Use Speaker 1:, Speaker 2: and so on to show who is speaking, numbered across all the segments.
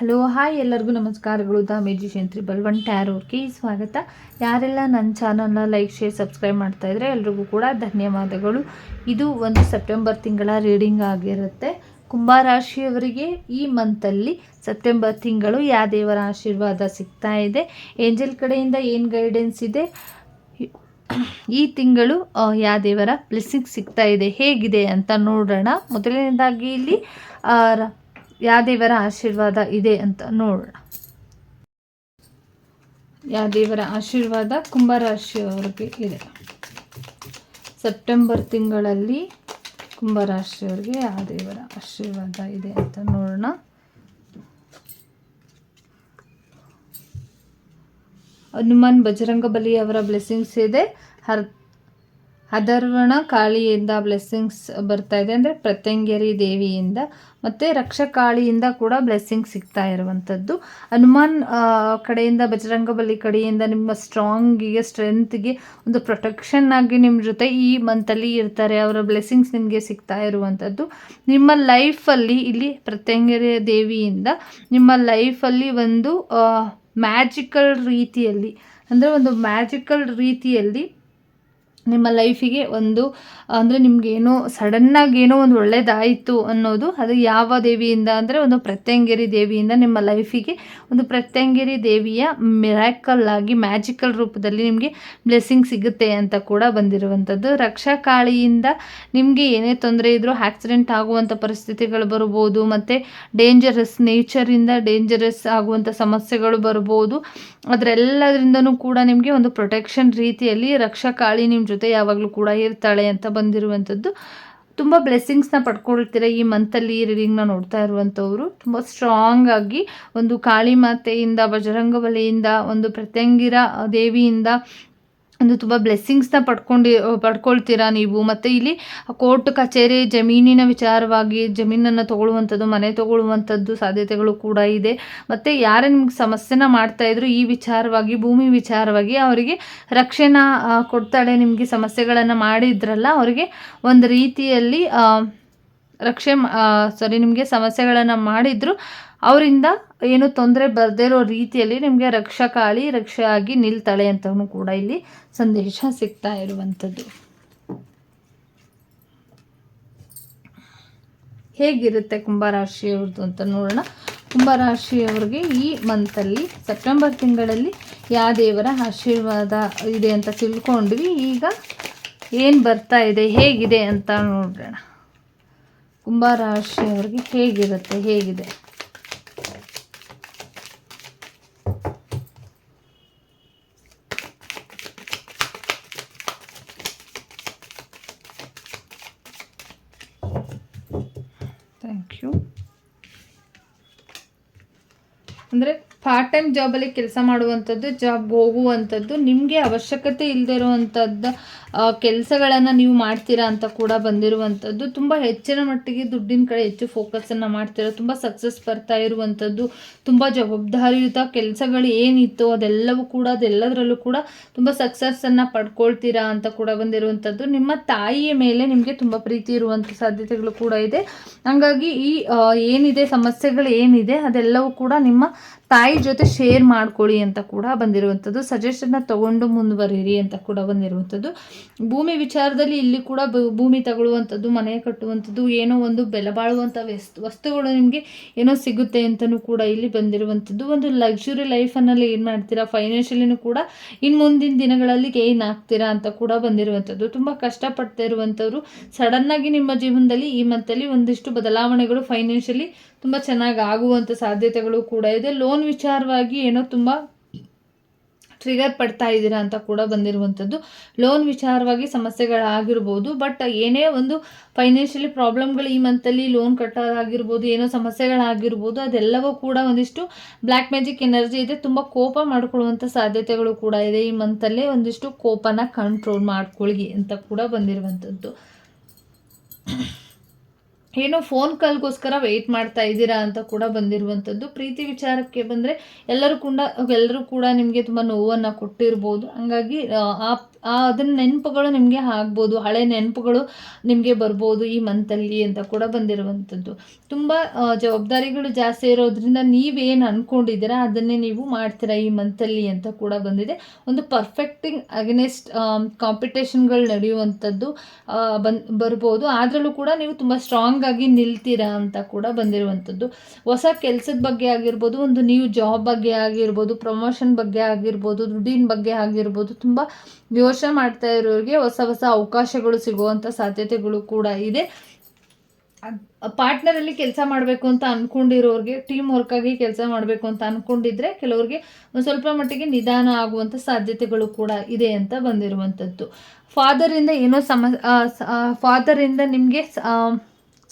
Speaker 1: Hello, hi ಎಲ್ಲರಿಗೂ ನಮಸ್ಕಾರಗಳು. The musician triple one ಟ್ಯಾರೋರ್ಗೆ ಸ್ವಾಗತ. ಯಾರೆಲ್ಲ ನನ್ನ ಚಾನಲ್ನ ಲೈಕ್ ಶೇರ್ ಸಬ್ಸ್ಕ್ರೈಬ್ ಮಾಡ್ತಾ ಇದ್ರೆ ಎಲ್ರಿಗೂ ಕೂಡ ಧನ್ಯವಾದಗಳು. ಇದು ಒಂದು ಸೆಪ್ಟೆಂಬರ್ ತಿಂಗಳ ರೀಡಿಂಗ್ ಆಗಿರುತ್ತೆ. ಕುಂಭರಾಶಿಯವರಿಗೆ ಈ ಮಂತಲ್ಲಿ ಸೆಪ್ಟೆಂಬರ್ ತಿಂಗಳು ಯಾ ದೇವರ ಆಶೀರ್ವಾದ ಸಿಗ್ತಾ ಇದೆ. ಏಂಜಲ್ ಕಡೆಯಿಂದ ಏನು ಗೈಡೆನ್ಸ್ ಇದೆ? ಈ ತಿಂಗಳು ಯಾ ದೇವರ ಬ್ಲೆಸ್ಸಿಂಗ್ ಸಿಗ್ತಾ ಇದೆ. ಹೇಗಿದೆ ಅಂತ ನೋಡೋಣ. ಮೊದಲನೇದಾಗಿ ಇಲ್ಲಿ ಯಾವ ದೇವರ ಆಶೀರ್ವಾದ ಇದೆ ಅಂತ ನೋಡೋಣ. ಯಾವ ದೇವರ ಆಶೀರ್ವಾದ ಕುಂಭರಾಶಿಯವರಿಗೆ ಇದೆ. ಸೆಪ್ಟೆಂಬರ್ ತಿಂಗಳಲ್ಲಿ ಕುಂಭರಾಶಿಯವರಿಗೆ ಯಾವ ದೇವರ ಆಶೀರ್ವಾದ ಇದೆ ಅಂತ ನೋಡೋಣ. ಹನುಮಾನ್ ಬಜರಂಗ ಬಲಿ ಅವರ ಬ್ಲೆಸ್ಸಿಂಗ್ಸ್ ಇದೆ. ಹರ್ ಹದರ್ವಣ ಕಾಳಿಯಿಂದ ಬ್ಲೆಸ್ಸಿಂಗ್ಸ್ ಬರ್ತಾ ಇದೆ ಅಂದರೆ ಪ್ರತ್ಯಂಗೇರಿ ದೇವಿಯಿಂದ, ಮತ್ತು ರಕ್ಷಕಾಳಿಯಿಂದ ಕೂಡ ಬ್ಲೆಸ್ಸಿಂಗ್ ಸಿಗ್ತಾ ಇರುವಂಥದ್ದು. ಹನುಮಾನ್ ಕಡೆಯಿಂದ, ಬಜರಂಗಬಲಿ ಕಡೆಯಿಂದ ನಿಮ್ಮ ಸ್ಟ್ರಾಂಗಿಗೆ ಸ್ಟ್ರೆಂತ್ಗೆ ಒಂದು ಪ್ರೊಟೆಕ್ಷನ್ ಆಗಿ ನಿಮ್ಮ ಜೊತೆ ಈ ಮಂತಲ್ಲಿ ಇರ್ತಾರೆ. ಅವರ ಬ್ಲೆಸ್ಸಿಂಗ್ಸ್ ನಿಮಗೆ ಸಿಗ್ತಾ ಇರುವಂಥದ್ದು. ನಿಮ್ಮ ಲೈಫಲ್ಲಿ ಇಲ್ಲಿ ಪ್ರತ್ಯಂಗೇರಿ ದೇವಿಯಿಂದ ನಿಮ್ಮ ಲೈಫಲ್ಲಿ ಒಂದು ಮ್ಯಾಜಿಕಲ್ ರೀತಿಯಲ್ಲಿ, ಅಂದರೆ ಒಂದು ಮ್ಯಾಜಿಕಲ್ ರೀತಿಯಲ್ಲಿ ನಿಮ್ಮ ಲೈಫಿಗೆ ಒಂದು, ಅಂದರೆ ನಿಮಗೇನೋ ಸಡನ್ನಾಗಿ ಏನೋ ಒಂದು ಒಳ್ಳೆಯದಾಯಿತು ಅನ್ನೋದು, ಅದು ಯಾವ ದೇವಿಯಿಂದ ಅಂದರೆ ಒಂದು ಪ್ರತ್ಯಂಗಿರಿ ದೇವಿಯಿಂದ ನಿಮ್ಮ ಲೈಫಿಗೆ ಒಂದು ಪ್ರತ್ಯಂಗಿರಿ ದೇವಿಯ ಮಿರಾಕಲ್ ಆಗಿ ಮ್ಯಾಜಿಕಲ್ ರೂಪದಲ್ಲಿ ನಿಮಗೆ ಬ್ಲೆಸ್ಸಿಂಗ್ ಸಿಗುತ್ತೆ ಅಂತ ಕೂಡ ಬಂದಿರುವಂಥದ್ದು. ರಕ್ಷಾಕಾಳಿಯಿಂದ ನಿಮಗೆ ಏನೇ ತೊಂದರೆ ಇದ್ದರೂ ಆಕ್ಸಿಡೆಂಟ್ ಆಗುವಂಥ ಪರಿಸ್ಥಿತಿಗಳು ಬರ್ಬೋದು, ಮತ್ತು ಡೇಂಜರಸ್ ನೇಚರಿಂದ ಡೇಂಜರಸ್ ಆಗುವಂಥ ಸಮಸ್ಯೆಗಳು ಬರ್ಬೋದು. ಅದರೆಲ್ಲದರಿಂದನೂ ಕೂಡ ನಿಮಗೆ ಒಂದು ಪ್ರೊಟೆಕ್ಷನ್ ರೀತಿಯಲ್ಲಿ ರಕ್ಷಾಕಾಳಿ ನಿಮ್ಮ ಜೊತೆ ಯಾವಾಗಲೂ ಕೂಡ ಇರ್ತಾಳೆ ಅಂತ ಬಂದಿರುವಂಥದ್ದು. ತುಂಬ ಬ್ಲೆಸ್ಸಿಂಗ್ಸ್ನ ಪಡ್ಕೊಳ್ತೀರ ಈ ಮಂತಲ್ಲಿ ಈ ರೀಡಿಂಗ್ನ ನೋಡ್ತಾ ಇರುವಂಥವ್ರು. ತುಂಬ ಸ್ಟ್ರಾಂಗ್ ಆಗಿ ಒಂದು ಕಾಳಿ ಮಾತೆಯಿಂದ, ಬಜರಂಗ ಬಲಿಯಿಂದ, ಒಂದು ಪ್ರತ್ಯಂಗಿರ ದೇವಿಯಿಂದ ಒಂದು ತುಂಬ ಬ್ಲೆಸ್ಸಿಂಗ್ಸ್ನ ಪಡ್ಕೊಂಡು ಪಡ್ಕೊಳ್ತೀರಾ ನೀವು? ಮತ್ತು ಇಲ್ಲಿ ಕೋರ್ಟ್ ಕಚೇರಿ ಜಮೀನಿನ ವಿಚಾರವಾಗಿ ಜಮೀನನ್ನು ತಗೊಳ್ಳುವಂಥದ್ದು, ಮನೆ ತೊಗೊಳ್ಳುವಂಥದ್ದು ಸಾಧ್ಯತೆಗಳು ಕೂಡ ಇದೆ. ಮತ್ತು ಯಾರೇ ನಿಮ್ಗೆ ಸಮಸ್ಯೆನ ಮಾಡ್ತಾ ಇದ್ರು ಈ ವಿಚಾರವಾಗಿ, ಭೂಮಿ ವಿಚಾರವಾಗಿ ಅವರಿಗೆ ರಕ್ಷಣೆ ಕೊಡ್ತಾಳೆ, ನಿಮಗೆ ಸಮಸ್ಯೆಗಳನ್ನು ಮಾಡಿದ್ರಲ್ಲ, ಅವರಿಗೆ ಒಂದು ರೀತಿಯಲ್ಲಿ ರಕ್ಷೆ ಸಾರಿ ನಿಮಗೆ ಸಮಸ್ಯೆಗಳನ್ನು ಮಾಡಿದ್ರು, ಅವರಿಂದ ಏನು ತೊಂದರೆ ಬರದೇ ಇರೋ ರೀತಿಯಲ್ಲಿ ನಿಮಗೆ ರಕ್ಷಕಾಳಿ ರಕ್ಷೆ ಆಗಿ ನಿಲ್ತಾಳೆ ಅಂತಲೂ ಕೂಡ ಇಲ್ಲಿ ಸಂದೇಶ ಸಿಗ್ತಾ ಇರುವಂಥದ್ದು. ಹೇಗಿರುತ್ತೆ ಕುಂಭರಾಶಿಯವ್ರದ್ದು ಅಂತ ನೋಡೋಣ. ಕುಂಭರಾಶಿಯವ್ರಿಗೆ ಈ ಮಂತಲ್ಲಿ ಸೆಪ್ಟೆಂಬರ್ ತಿಂಗಳಲ್ಲಿ ಯಾವ ದೇವರ ಆಶೀರ್ವಾದ ಇದೆ ಅಂತ ತಿಳ್ಕೊಂಡ್ವಿ. ಈಗ ಏನು ಬರ್ತಾ ಇದೆ, ಹೇಗಿದೆ ಅಂತ ನೋಡೋಣ ಕುಂಭರಾಶಿಯವ್ರಿಗೆ ಹೇಗಿರುತ್ತೆ, ಹೇಗಿದೆ? ಅಂದರೆ ಪಾರ್ಟ್ ಟೈಮ್ ಜಾಬಲ್ಲಿ ಕೆಲಸ ಮಾಡುವಂಥದ್ದು ಜಾಬ್ ಹೋಗುವಂಥದ್ದು, ನಿಮಗೆ ಅವಶ್ಯಕತೆ ಇಲ್ಲದೆ ಇರುವಂಥದ್ದು ಕೆಲಸಗಳನ್ನು ನೀವು ಮಾಡ್ತೀರಾ ಅಂತ ಕೂಡ ಬಂದಿರುವಂಥದ್ದು. ತುಂಬ ಹೆಚ್ಚಿನ ಮಟ್ಟಿಗೆ ದುಡ್ಡಿನ ಕಡೆ ಹೆಚ್ಚು ಫೋಕಸನ್ನು ಮಾಡ್ತೀರಾ, ತುಂಬ ಸಕ್ಸಸ್ ಬರ್ತಾ ಇರುವಂಥದ್ದು, ತುಂಬ ಜವಾಬ್ದಾರಿಯುತ ಕೆಲಸಗಳು ಏನಿತ್ತು ಅದೆಲ್ಲವೂ ಕೂಡ, ಅದೆಲ್ಲದರಲ್ಲೂ ಕೂಡ ತುಂಬ ಸಕ್ಸಸ್ಸನ್ನು ಪಡ್ಕೊಳ್ತೀರಾ ಅಂತ ಕೂಡ ಬಂದಿರುವಂಥದ್ದು. ನಿಮ್ಮ ತಾಯಿಯ ಮೇಲೆ ನಿಮಗೆ ತುಂಬ ಪ್ರೀತಿ ಇರುವಂಥ ಸಾಧ್ಯತೆಗಳು ಕೂಡ ಇದೆ. ಹಾಗಾಗಿ ಈ ಏನಿದೆ, ಸಮಸ್ಯೆಗಳು ಏನಿದೆ, ಅದೆಲ್ಲವೂ ಕೂಡ ನಿಮ್ಮ ತಾಯಿ ಜೊತೆ ಶೇರ್ ಮಾಡ್ಕೊಳ್ಳಿ ಅಂತ ಕೂಡ ಬಂದಿರುವಂಥದ್ದು. ಸಜೆಷನ್ನ ತಗೊಂಡು ಮುಂದುವರಿರಿ ಅಂತ ಕೂಡ ಬಂದಿರುವಂಥದ್ದು. ಭೂಮಿ ವಿಚಾರದಲ್ಲಿ ಇಲ್ಲಿ ಕೂಡ ಭೂಮಿ ತಗೊಳ್ಳುವಂಥದ್ದು, ಮನೆ ಕಟ್ಟುವಂಥದ್ದು, ಏನೋ ಒಂದು ಬೆಲೆ ಬಾಳುವಂಥ ವಸ್ತು ವಸ್ತುಗಳು ನಿಮಗೆ ಏನೋ ಸಿಗುತ್ತೆ ಅಂತಲೂ ಕೂಡ ಇಲ್ಲಿ ಬಂದಿರುವಂಥದ್ದು. ಒಂದು ಲಕ್ಸುರಿ ಲೈಫನ್ನಲ್ಲಿ ಏನು ಮಾಡ್ತೀರಾ? ಫೈನಾನ್ಷಿಯಲಿನೂ ಕೂಡ ಇನ್ನು ಮುಂದಿನ ದಿನಗಳಲ್ಲಿ ಗೇನ್ ಆಗ್ತೀರಾ ಅಂತ ಕೂಡ ಬಂದಿರುವಂಥದ್ದು. ತುಂಬ ಕಷ್ಟಪಡ್ತಾ ಇರುವಂಥವ್ರು ಸಡನ್ನಾಗಿ ನಿಮ್ಮ ಜೀವನದಲ್ಲಿ ಈ ಮಂತಲ್ಲಿ ಒಂದಿಷ್ಟು ಬದಲಾವಣೆಗಳು ಫೈನಾನ್ಷಿಯಲಿ ತುಂಬ ಚೆನ್ನಾಗಿ ಆಗುವಂಥ ಸಾಧ್ಯತೆಗಳು ಕೂಡ ಇದೆ. ಲೋನ್ ವಿಚಾರವಾಗಿ ಏನೋ ತುಂಬ ಟ್ರಿಗರ್ ಪಡ್ತಾ ಇದ್ದೀರಾ ಅಂತ ಕೂಡ ಬಂದಿರುವಂಥದ್ದು. ಲೋನ್ ವಿಚಾರವಾಗಿ ಸಮಸ್ಯೆಗಳಾಗಿರ್ಬೋದು ಬಟ್ ಏನೇ ಒಂದು ಫೈನಾನ್ಷಿಯಲಿ ಪ್ರಾಬ್ಲಮ್ಗಳು ಈ ಮಂತಲ್ಲಿ ಲೋನ್ ಕಟ್ಟೋದಾಗಿರ್ಬೋದು, ಏನೋ ಸಮಸ್ಯೆಗಳಾಗಿರ್ಬೋದು, ಅದೆಲ್ಲವೂ ಕೂಡ ಒಂದಿಷ್ಟು ಬ್ಲ್ಯಾಕ್ ಮ್ಯಾಜಿಕ್ ಎನರ್ಜಿ ಇದೆ. ತುಂಬ ಕೋಪ ಮಾಡ್ಕೊಳ್ಳುವಂಥ ಸಾಧ್ಯತೆಗಳು ಕೂಡ ಇದೆ ಈ ಮಂತಲ್ಲೇ ಒಂದಿಷ್ಟು ಕೋಪನ ಕಂಟ್ರೋಲ್ ಮಾಡ್ಕೊಳ್ಳಿ ಅಂತ ಕೂಡ ಬಂದಿರುವಂಥದ್ದು. ಏನೋ ಫೋನ್ ಕಾಲ್ಗೋಸ್ಕರ ವೆಯ್ಟ್ ಮಾಡ್ತಾ ಇದ್ದೀರಾ ಅಂತ ಕೂಡ ಬಂದಿರುವಂಥದ್ದು. ಪ್ರೀತಿ ವಿಚಾರಕ್ಕೆ ಬಂದರೆ ಎಲ್ಲರೂ ಕೂಡ ಎಲ್ಲರೂ ಕೂಡ ನಿಮಗೆ ತುಂಬ ನೋವನ್ನು ಕೊಟ್ಟಿರ್ಬೋದು. ಹಂಗಾಗಿ ಆ, ಅದನ್ನ ನೆನಪುಗಳು ನಿಮಗೆ ಆಗ್ಬೋದು. ಹಳೆ ನೆನಪುಗಳು ನಿಮಗೆ ಬರ್ಬೋದು ಈ ಮಂತಲ್ಲಿ ಅಂತ ಕೂಡ ಬಂದಿರುವಂಥದ್ದು. ತುಂಬ ಜವಾಬ್ದಾರಿಗಳು ಜಾಸ್ತಿ ಇರೋದ್ರಿಂದ ನೀವೇನು ಅಂದ್ಕೊಂಡಿದ್ದೀರಾ ಅದನ್ನೇ ನೀವು ಮಾಡ್ತೀರಾ ಈ ಮಂತಲ್ಲಿ ಅಂತ ಕೂಡ ಬಂದಿದೆ. ಒಂದು ಪರ್ಫೆಕ್ಟಿಂಗ್ ಅಗೇನೆಸ್ಟ್ ಕಾಂಪಿಟೇಷನ್ಗಳು ನಡೆಯುವಂಥದ್ದು ಬನ್ ಬರ್ಬೋದು. ಅದರಲ್ಲೂ ಕೂಡ ನೀವು ತುಂಬ ಸ್ಟ್ರಾಂಗ್ ಆಗಿ ನಿಲ್ತೀರಾ ಅಂತ ಕೂಡ ಬಂದಿರುವಂಥದ್ದು. ಹೊಸ ಕೆಲಸದ ಬಗ್ಗೆ ಆಗಿರ್ಬೋದು, ಒಂದು ನೀವು ಜಾಬ್ ಬಗ್ಗೆ ಆಗಿರ್ಬೋದು ಪ್ರಮೋಷನ್ ಬಗ್ಗೆ ಆಗಿರ್ಬೋದು ದುಡ್ಡಿನ ಬಗ್ಗೆ ಆಗಿರ್ಬೋದು, ತುಂಬ ಯೋಚನೆ ಮಾಡ್ತಾ ಇರೋರಿಗೆ ಹೊಸ ಹೊಸ ಅವಕಾಶಗಳು ಸಿಗುವಂಥ ಸಾಧ್ಯತೆಗಳು ಕೂಡ ಇದೆ. ಪಾರ್ಟ್ನರಲ್ಲಿ ಕೆಲಸ ಮಾಡಬೇಕು ಅಂತ ಅಂದ್ಕೊಂಡಿರೋರಿಗೆ ಟೀಮ್ ವರ್ಕ್ ಆಗಿ ಕೆಲಸ ಮಾಡಬೇಕು ಅಂತ ಅಂದ್ಕೊಂಡಿದ್ರೆ ಕೆಲವ್ರಿಗೆ ಒಂದು ಸ್ವಲ್ಪ ಮಟ್ಟಿಗೆ ನಿಧಾನ ಆಗುವಂಥ ಸಾಧ್ಯತೆಗಳು ಕೂಡ ಇದೆ ಅಂತ ಬಂದಿರುವಂಥದ್ದು. ಫಾದರಿಂದ ಏನೋ ಸಮ ಫಾದರಿಂದ ನಿಮಗೆ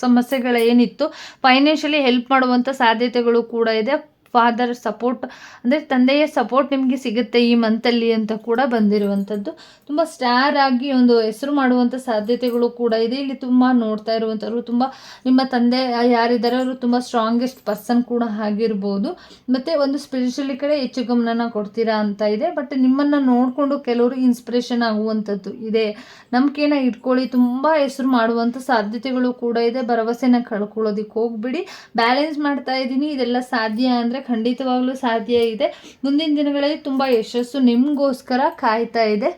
Speaker 1: ಸಮಸ್ಯೆಗಳೇನಿತ್ತು. ಫೈನಾನ್ಷಿಯಲಿ ಹೆಲ್ಪ್ ಮಾಡುವಂಥ ಸಾಧ್ಯತೆಗಳು ಕೂಡ ಇದೆ. ಫಾದರ್ ಸಪೋರ್ಟ್ ಅಂದರೆ ತಂದೆಯ ಸಪೋರ್ಟ್ ನಿಮಗೆ ಸಿಗುತ್ತೆ ಈ ಮಂತಲ್ಲಿ ಅಂತ ಕೂಡ ಬಂದಿರುವಂಥದ್ದು. ತುಂಬ ಸ್ಟಾರ್ ಆಗಿ ಒಂದು ಹೆಸರು ಮಾಡುವಂಥ ಸಾಧ್ಯತೆಗಳು ಕೂಡ ಇದೆ. ಇಲ್ಲಿ ತುಂಬ ನೋಡ್ತಾ ಇರುವಂಥವ್ರು, ತುಂಬ ನಿಮ್ಮ ತಂದೆ ಯಾರಿದ್ದಾರೆ ಅವರು ತುಂಬ ಸ್ಟ್ರಾಂಗೆಸ್ಟ್ ಪರ್ಸನ್ ಕೂಡ ಆಗಿರ್ಬೋದು. ಮತ್ತು ಒಂದು ಸ್ಪಿರಿಚುವಲಿ ಕಡೆ ಹೆಚ್ಚು ಗಮನನ ಕೊಡ್ತೀರಾ ಅಂತ ಇದೆ. ಬಟ್ ನಿಮ್ಮನ್ನು ನೋಡಿಕೊಂಡು ಕೆಲವರು ಇನ್ಸ್ಪಿರೇಷನ್ ಆಗುವಂಥದ್ದು ಇದೆ. ನಂಬಿಕೆನ ಇಟ್ಕೊಳ್ಳಿ, ತುಂಬ ಹೆಸರು ಮಾಡುವಂಥ ಸಾಧ್ಯತೆಗಳು ಕೂಡ ಇದೆ. ಭರವಸೆನ ಕಳ್ಕೊಳ್ಳೋದಕ್ಕೆ ಹೋಗ್ಬಿಡಿ. ಬ್ಯಾಲೆನ್ಸ್ ಮಾಡ್ತಾ ಇದ್ದೀನಿ. ಇದೆಲ್ಲ ಸಾಧ್ಯ ಅಂದರೆ ಖಂಡಿತವಾಗ್ಲೂ ಸಾಧ್ಯ ಇದೆ. ಮುಂದಿನ ದಿನಗಳಲ್ಲಿ ತುಂಬ ಯಶಸ್ಸು ನಿಮಗೋಸ್ಕರ ಕಾಯ್ತಾ ಇದೆ.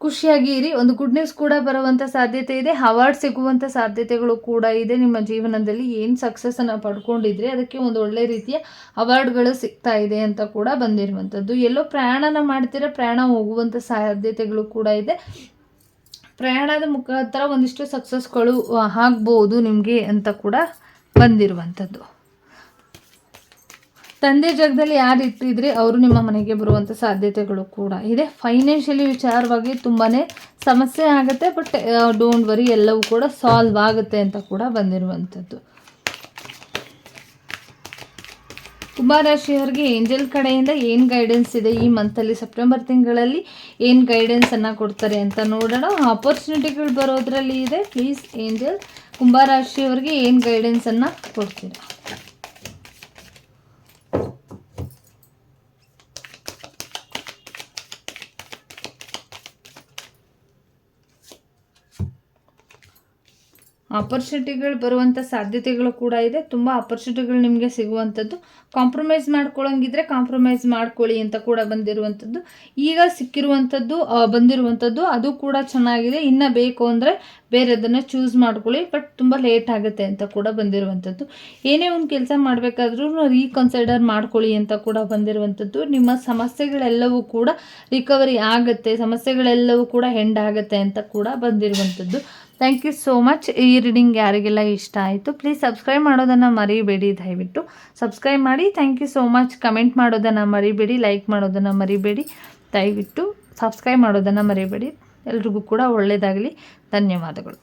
Speaker 1: ಖುಷಿಯಾಗಿ ಇರಿ. ಒಂದು ಗುಡ್ ನ್ಯೂಸ್ ಕೂಡ ಬರುವಂಥ ಸಾಧ್ಯತೆ ಇದೆ. ಅವಾರ್ಡ್ ಸಿಗುವಂಥ ಸಾಧ್ಯತೆಗಳು ಕೂಡ ಇದೆ. ನಿಮ್ಮ ಜೀವನದಲ್ಲಿ ಏನು ಸಕ್ಸಸ್ಸನ್ನು ಪಡ್ಕೊಂಡಿದ್ರೆ, ಅದಕ್ಕೆ ಒಂದು ಒಳ್ಳೆ ರೀತಿಯ ಅವಾರ್ಡ್ಗಳು ಸಿಗ್ತಾ ಇದೆ ಅಂತ ಕೂಡ ಬಂದಿರುವಂಥದ್ದು ಎಲ್ಲೋ ಪ್ರಯಾಣನ ಮಾಡ್ತೀರಾ, ಪ್ರಯಾಣ ಹೋಗುವಂಥ ಸಾಧ್ಯತೆಗಳು ಕೂಡ ಇದೆ. ಪ್ರಯಾಣದ ಮುಖಾಂತರ ಒಂದಿಷ್ಟು ಸಕ್ಸಸ್ಗಳು ಆಗ್ಬೋದು ನಿಮಗೆ ಅಂತ ಕೂಡ ಬಂದಿರುವಂಥದ್ದು ತಂದೆ ಜಾಗದಲ್ಲಿ ಯಾರು ಇಟ್ಟಿದ್ರೆ ಅವರು ನಿಮ್ಮ ಮನೆಗೆ ಬರುವಂಥ ಸಾಧ್ಯತೆಗಳು ಕೂಡ ಇದೆ. ಫೈನಾನ್ಷಿಯಲಿ ವಿಚಾರವಾಗಿ ತುಂಬಾ ಸಮಸ್ಯೆ ಆಗುತ್ತೆ ಬಟ್ ಡೋಂಟ್ ವರಿ ಎಲ್ಲವೂ ಕೂಡ ಸಾಲ್ವ್ ಆಗುತ್ತೆ ಅಂತ ಕೂಡ ಬಂದಿರುವಂಥದ್ದು. ಕುಂಭರಾಶಿಯವರಿಗೆ ಏಂಜಲ್ ಕಡೆಯಿಂದ ಏನು ಗೈಡೆನ್ಸ್ ಇದೆ? ಈ ಮಂತಲ್ಲಿ ಸೆಪ್ಟೆಂಬರ್ ತಿಂಗಳಲ್ಲಿ ಏನು ಗೈಡೆನ್ಸನ್ನು ಕೊಡ್ತಾರೆ ಅಂತ ನೋಡೋಣ. ಆಪರ್ಚುನಿಟಿಗಳು ಬರೋದ್ರಲ್ಲಿ ಇದೆ. ಪ್ಲೀಸ್ ಏಂಜಲ್, ಕುಂಭರಾಶಿಯವರಿಗೆ ಏನು ಗೈಡೆನ್ಸನ್ನು ಕೊಡ್ತೀರಾ? ಆಪರ್ಚುನಿಟಿಗಳು ಬರುವಂಥ ಸಾಧ್ಯತೆಗಳು ಕೂಡ ಇದೆ. ತುಂಬ ಆಪರ್ಚುನಿಟಿಗಳು ನಿಮಗೆ ಸಿಗುವಂಥದ್ದು ಕಾಂಪ್ರಮೈಸ್ ಮಾಡ್ಕೊಳ್ಳೋಂಗಿದ್ರೆ ಕಾಂಪ್ರಮೈಸ್ ಮಾಡ್ಕೊಳ್ಳಿ ಅಂತ ಕೂಡ ಬಂದಿರುವಂಥದ್ದು ಈಗ ಸಿಕ್ಕಿರುವಂಥದ್ದು ಬಂದಿರುವಂಥದ್ದು ಅದು ಕೂಡ ಚೆನ್ನಾಗಿದೆ. ಇನ್ನು ಬೇಕು ಅಂದರೆ ಬೇರೆದನ್ನು ಚೂಸ್ ಮಾಡ್ಕೊಳ್ಳಿ. ಬಟ್ ತುಂಬ ಲೇಟ್ ಆಗುತ್ತೆ ಅಂತ ಕೂಡ ಬಂದಿರುವಂಥದ್ದು ಏನೇ ಒಂದು ಕೆಲಸ ಮಾಡಬೇಕಾದ್ರೂ ರೀಕನ್ಸಿಡರ್ ಮಾಡ್ಕೊಳ್ಳಿ ಅಂತ ಕೂಡ ಬಂದಿರುವಂಥದ್ದು ನಿಮ್ಮ ಸಮಸ್ಯೆಗಳೆಲ್ಲವೂ ಕೂಡ ರಿಕವರಿ ಆಗುತ್ತೆ. ಸಮಸ್ಯೆಗಳೆಲ್ಲವೂ ಕೂಡ ಹೆಂಡ್ ಆಗುತ್ತೆ ಅಂತ ಕೂಡ ಬಂದಿರುವಂಥದ್ದು ಥ್ಯಾಂಕ್ ಯು ಸೋ ಮಚ್ ಈ ರೀಡಿಂಗ್ ಯಾರಿಗೆಲ್ಲ ಇಷ್ಟ ಆಯಿತು ಪ್ಲೀಸ್ ಸಬ್ಸ್ಕ್ರೈಬ್ ಮಾಡೋದನ್ನು ಮರಿಬೇಡಿ. ದಯವಿಟ್ಟು ಸಬ್ಸ್ಕ್ರೈಬ್ ಮಾಡಿ. Thank you so much comment ಮಾಡೋದನ್ನು ಮರಿಬೇಡಿ. ಲೈಕ್ ಮಾಡೋದನ್ನು ಮರಿಬೇಡಿ. ದಯವಿಟ್ಟು ಸಬ್ಸ್ಕ್ರೈಬ್ ಮಾಡೋದನ್ನು ಮರಿಬೇಡಿ. ಎಲ್ರಿಗೂ ಕೂಡ ಒಳ್ಳೆಯದಾಗಲಿ ಧನ್ಯವಾದಗಳು.